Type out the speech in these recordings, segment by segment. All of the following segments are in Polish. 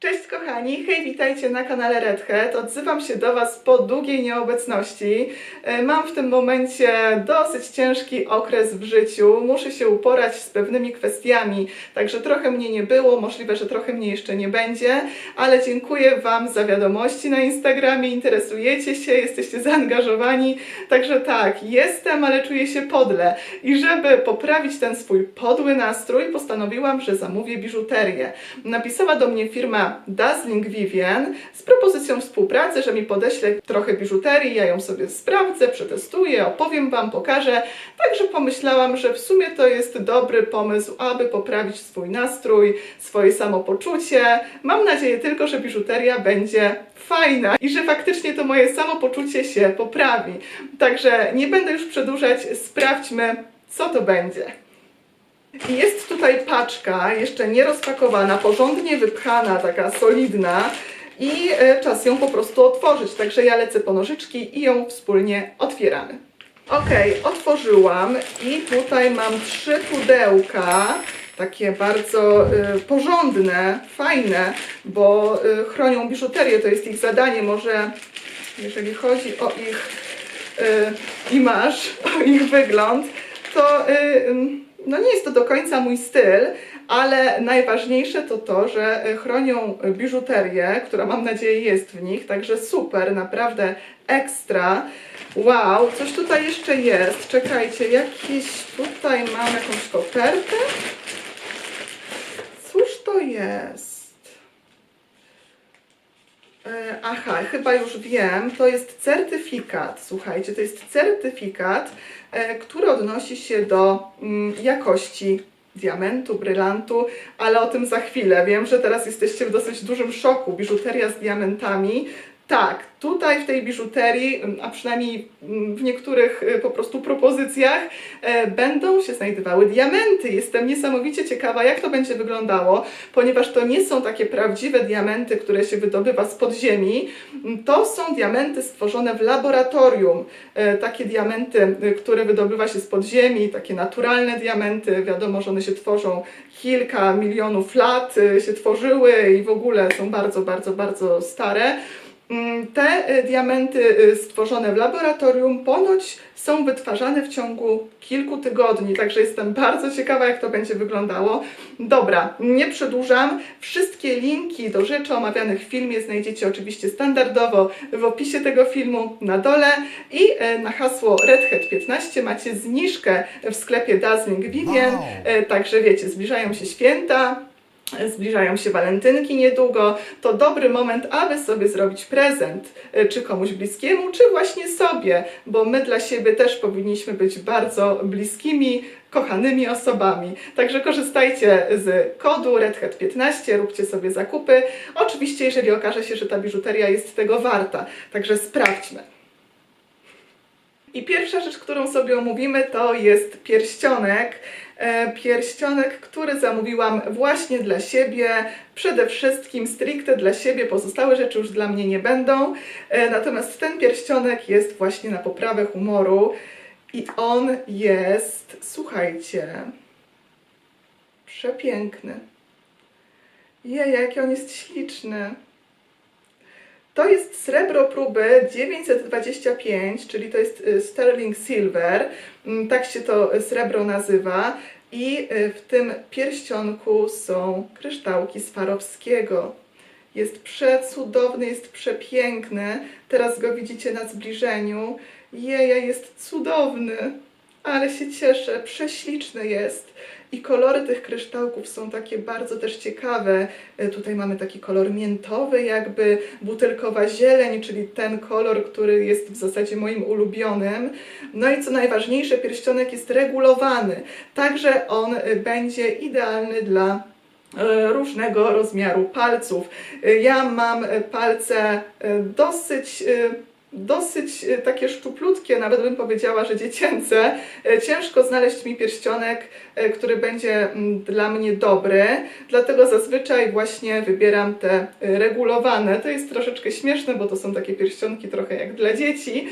Cześć kochani, hej, witajcie na kanale Redhead. Odzywam się do Was po długiej nieobecności. E, Mam w tym momencie dosyć ciężki okres w życiu. Muszę się uporać z pewnymi kwestiami, także trochę mnie nie było, możliwe, że trochę mnie jeszcze nie będzie, ale dziękuję Wam za wiadomości na Instagramie, interesujecie się, jesteście zaangażowani. Także tak, jestem, ale czuję się podle. I żeby poprawić ten swój podły nastrój, postanowiłam, że zamówię biżuterię. Napisała do mnie firma Dazzling Vivian z propozycją współpracy, że mi podeśle trochę biżuterii, ja ją sobie sprawdzę, przetestuję, opowiem Wam, pokażę. Także pomyślałam, że w sumie to jest dobry pomysł, aby poprawić swój nastrój, swoje samopoczucie. Mam nadzieję tylko, że biżuteria będzie fajna i że faktycznie to moje samopoczucie się poprawi. Także nie będę już przedłużać, sprawdźmy, co to będzie. Jest tutaj paczka, jeszcze nie rozpakowana, porządnie wypchana, taka solidna i e, czas ją po prostu otworzyć. Także ja lecę po nożyczki i ją wspólnie otwieramy. Ok, otworzyłam i tutaj mam trzy pudełka, takie bardzo e, porządne, fajne, bo e, chronią biżuterię, to jest ich zadanie. Może jeżeli chodzi o ich e, imaż, o ich wygląd, to e, ym, no nie jest to do końca mój styl, ale najważniejsze to to, że e, chronią biżuterię, która mam nadzieję jest w nich, także super, naprawdę ekstra. Wow, coś tutaj jeszcze jest. Czekajcie, jakiś tutaj mam jakąś kopertę. Cóż to jest? E, Aha, chyba już wiem. To jest certyfikat. Słuchajcie, to jest certyfikat, e, który odnosi się do mm, jakości diamentu, brylantu, ale o tym za chwilę. Wiem, że teraz jesteście w dosyć dużym szoku. Biżuteria z diamentami. Tak, tutaj w tej biżuterii, a przynajmniej w niektórych y, po prostu propozycjach, e, będą się znajdowały diamenty. Jestem niesamowicie ciekawa, jak to będzie wyglądało, ponieważ to nie są takie prawdziwe diamenty, które się wydobywa z podziemi. To są diamenty stworzone w laboratorium. E, Takie diamenty, y, które wydobywa się z podziemi, takie naturalne diamenty. Wiadomo, że one się tworzą kilka milionów lat, y, się tworzyły i w ogóle są bardzo, bardzo, bardzo stare. Mm, Te y, diamenty y, stworzone w laboratorium ponoć są wytwarzane w ciągu kilku tygodni, także jestem bardzo ciekawa, jak to będzie wyglądało. Dobra, nie przedłużam. Wszystkie linki do rzeczy omawianych w filmie znajdziecie oczywiście standardowo w opisie tego filmu na dole i e, na hasło RedHead15 macie zniżkę w sklepie Dazzling Vivian, Wow. Także wiecie, zbliżają się święta. Zbliżają się walentynki niedługo, to dobry moment, aby sobie zrobić prezent, y, czy komuś bliskiemu, czy właśnie sobie, bo my dla siebie też powinniśmy być bardzo bliskimi, kochanymi osobami. Także korzystajcie z kodu RedHead15, róbcie sobie zakupy. Oczywiście, jeżeli okaże się, że ta biżuteria jest tego warta, także sprawdźmy. I pierwsza rzecz, którą sobie omówimy, to jest pierścionek. E, Pierścionek, który zamówiłam właśnie dla siebie, przede wszystkim stricte dla siebie, pozostałe rzeczy już dla mnie nie będą. E, Natomiast ten pierścionek jest właśnie na poprawę humoru i on jest, słuchajcie, przepiękny. Jej, jaki on jest śliczny. To jest srebro próby 925, czyli to jest y, sterling silver, mm, tak się to srebro nazywa. I y, w tym pierścionku są kryształki Swarowskiego. Jest przecudowny, jest przepiękny. Teraz go widzicie na zbliżeniu. Jeja, jest cudowny, ale się cieszę, prześliczny jest. I kolory tych kryształków są takie bardzo też ciekawe. E, Tutaj mamy taki kolor miętowy, jakby butelkowa zieleń, czyli ten kolor, który jest w zasadzie moim ulubionym. No i co najważniejsze, pierścionek jest regulowany, także on e, będzie idealny dla e, różnego rozmiaru palców. Ja mam palce dosyć dosyć e, takie szczuplutkie, nawet bym powiedziała, że dziecięce. E, Ciężko znaleźć mi pierścionek, e, który będzie mm, dla mnie dobry, dlatego zazwyczaj właśnie wybieram te regulowane. To jest troszeczkę śmieszne, bo to są takie pierścionki trochę jak dla dzieci,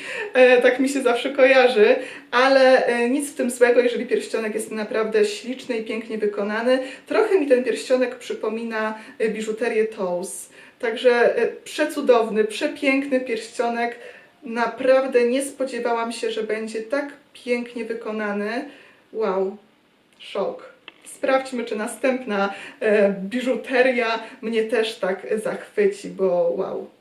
tak mi się zawsze kojarzy, ale nic w tym złego, jeżeli pierścionek jest naprawdę śliczny i pięknie wykonany. Trochę mi ten pierścionek przypomina biżuterię Toes. Także e, przecudowny, przepiękny pierścionek. Naprawdę nie spodziewałam się, że będzie tak pięknie wykonany. Wow, szok. Sprawdźmy, czy następna e, biżuteria mnie też tak zachwyci, bo wow.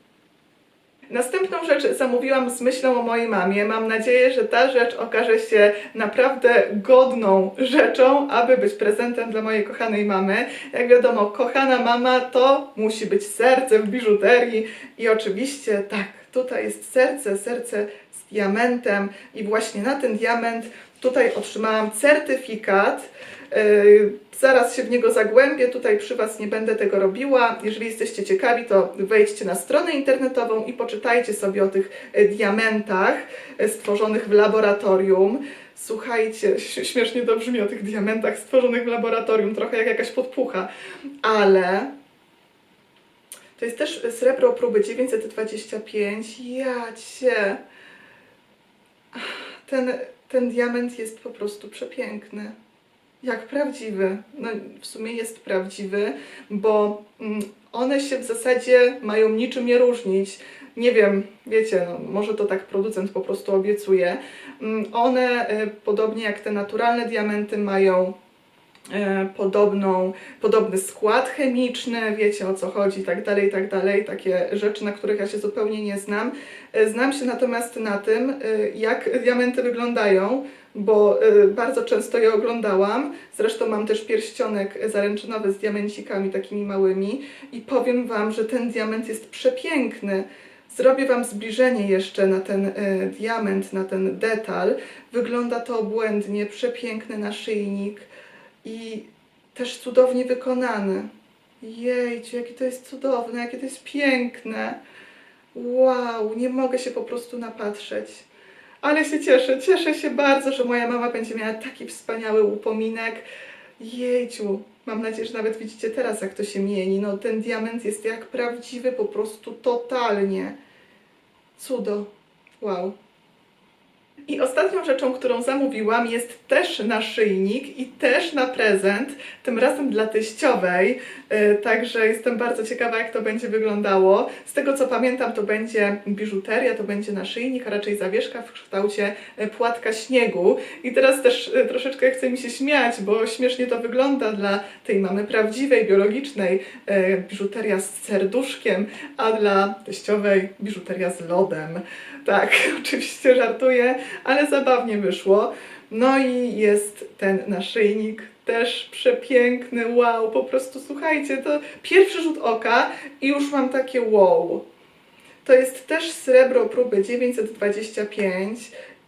Następną rzecz zamówiłam z myślą o mojej mamie. Mam nadzieję, że ta rzecz okaże się naprawdę godną rzeczą, aby być prezentem dla mojej kochanej mamy. Jak wiadomo, kochana mama to musi być serce w biżuterii i oczywiście tak, tutaj jest serce, serce z diamentem i właśnie na ten diament tutaj otrzymałam certyfikat. Yy, Zaraz się w niego zagłębię, tutaj przy Was nie będę tego robiła. Jeżeli jesteście ciekawi, to wejdźcie na stronę internetową i poczytajcie sobie o tych e, diamentach e, stworzonych w laboratorium. Słuchajcie, śmiesznie to brzmi o tych diamentach stworzonych w laboratorium, trochę jak jakaś podpucha, ale to jest też srebro próby 925. Ja cię. Ten, ten diament jest po prostu przepiękny. Jak prawdziwy. No, w sumie jest prawdziwy, bo mm, one się w zasadzie mają niczym nie różnić. Nie wiem, wiecie, no, może to tak producent po prostu obiecuje. Mm, One, y, podobnie jak te naturalne diamenty, mają podobną, podobny skład chemiczny, wiecie o co chodzi, tak dalej, tak dalej, takie rzeczy, na których ja się zupełnie nie znam. E, Znam się natomiast na tym, e, jak diamenty wyglądają, bo e, bardzo często je oglądałam. Zresztą mam też pierścionek zaręczynowy z diamencikami takimi małymi i powiem Wam, że ten diament jest przepiękny. Zrobię Wam zbliżenie jeszcze na ten e, diament, na ten detal. Wygląda to obłędnie, przepiękny naszyjnik i też cudownie wykonany. Jejciu, jakie to jest cudowne, jakie to jest piękne. Wow, nie mogę się po prostu napatrzeć. Ale się cieszę, cieszę się bardzo, że moja mama będzie miała taki wspaniały upominek. Jejciu, mam nadzieję, że nawet widzicie teraz, jak to się mieni. No, ten diament jest jak prawdziwy, po prostu totalnie. Cudo. Wow. I ostatnią rzeczą, którą zamówiłam, jest też naszyjnik i też na prezent, tym razem dla teściowej. E, Także jestem bardzo ciekawa, jak to będzie wyglądało. Z tego co pamiętam, to będzie biżuteria, to będzie naszyjnik, a raczej zawieszka w kształcie e, płatka śniegu. I teraz też e, troszeczkę chce mi się śmiać, bo śmiesznie to wygląda dla tej mamy prawdziwej, biologicznej, biżuteria z serduszkiem, a dla teściowej biżuteria z lodem. Tak, oczywiście żartuję, ale zabawnie wyszło. No i jest ten naszyjnik, też przepiękny, wow, po prostu słuchajcie, to pierwszy rzut oka i już mam takie wow. To jest też srebro próby 925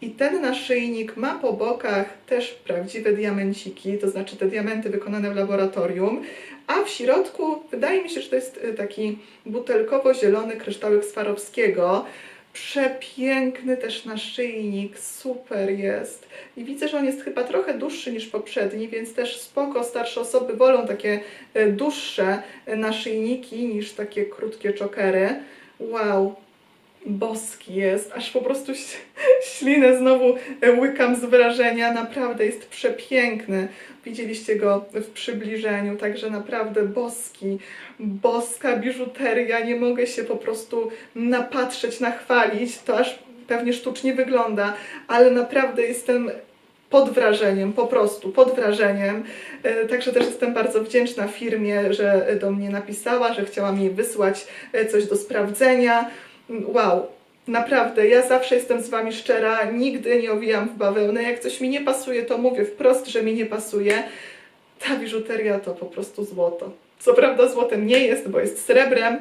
i ten naszyjnik ma po bokach też prawdziwe diamenciki, to znaczy te diamenty wykonane w laboratorium, a w środku wydaje mi się, że to jest y, taki butelkowo-zielony kryształek Swarowskiego. Przepiękny też naszyjnik, super jest. I widzę, że on jest chyba trochę dłuższy niż poprzedni, więc też spoko, starsze osoby wolą takie e, dłuższe e, naszyjniki niż takie krótkie czokery. Wow, boski jest, aż po prostu ślinę znowu e, łykam z wrażenia, naprawdę jest przepiękny. Widzieliście go w przybliżeniu, także naprawdę boski, boska biżuteria, nie mogę się po prostu napatrzeć, nachwalić, to aż pewnie sztucznie wygląda, ale naprawdę jestem pod wrażeniem, po prostu pod wrażeniem. E, Także też jestem bardzo wdzięczna firmie, że do mnie napisała, że chciała mi wysłać e, coś do sprawdzenia. Wow, naprawdę, ja zawsze jestem z Wami szczera, nigdy nie owijam w bawełnę. Jak coś mi nie pasuje, to mówię wprost, że mi nie pasuje. Ta biżuteria to po prostu złoto. Co prawda złotem nie jest, bo jest srebrem,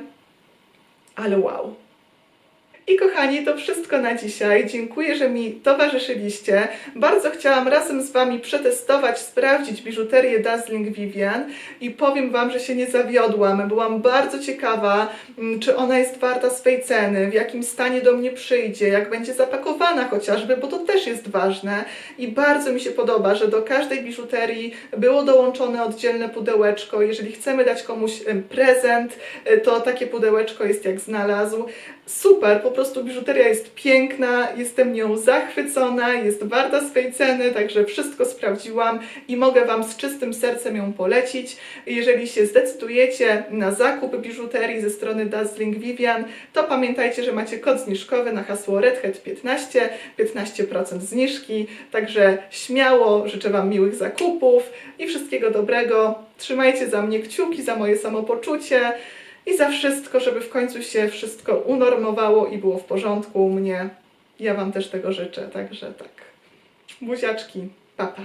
ale wow. I kochani, to wszystko na dzisiaj. Dziękuję, że mi towarzyszyliście. Bardzo chciałam razem z Wami przetestować, sprawdzić biżuterię Dazzling Vivian i powiem Wam, że się nie zawiodłam. Byłam bardzo ciekawa, mm, czy ona jest warta swej ceny, w jakim stanie do mnie przyjdzie, jak będzie zapakowana chociażby, bo to też jest ważne. I bardzo mi się podoba, że do każdej biżuterii było dołączone oddzielne pudełeczko. Jeżeli chcemy dać komuś prezent, e, to takie pudełeczko jest jak znalazł. Super, po prostu biżuteria jest piękna, jestem nią zachwycona, jest warta swej ceny, także wszystko sprawdziłam i mogę Wam z czystym sercem ją polecić. Jeżeli się zdecydujecie na zakup biżuterii ze strony Dazzling Vivian, to pamiętajcie, że macie kod zniżkowy na hasło RedHead15, 15% zniżki, także śmiało życzę Wam miłych zakupów i wszystkiego dobrego. Trzymajcie za mnie kciuki, za moje samopoczucie i za wszystko, żeby w końcu się wszystko unormowało i było w porządku u mnie. Ja Wam też tego życzę, także tak. Buziaczki, papa.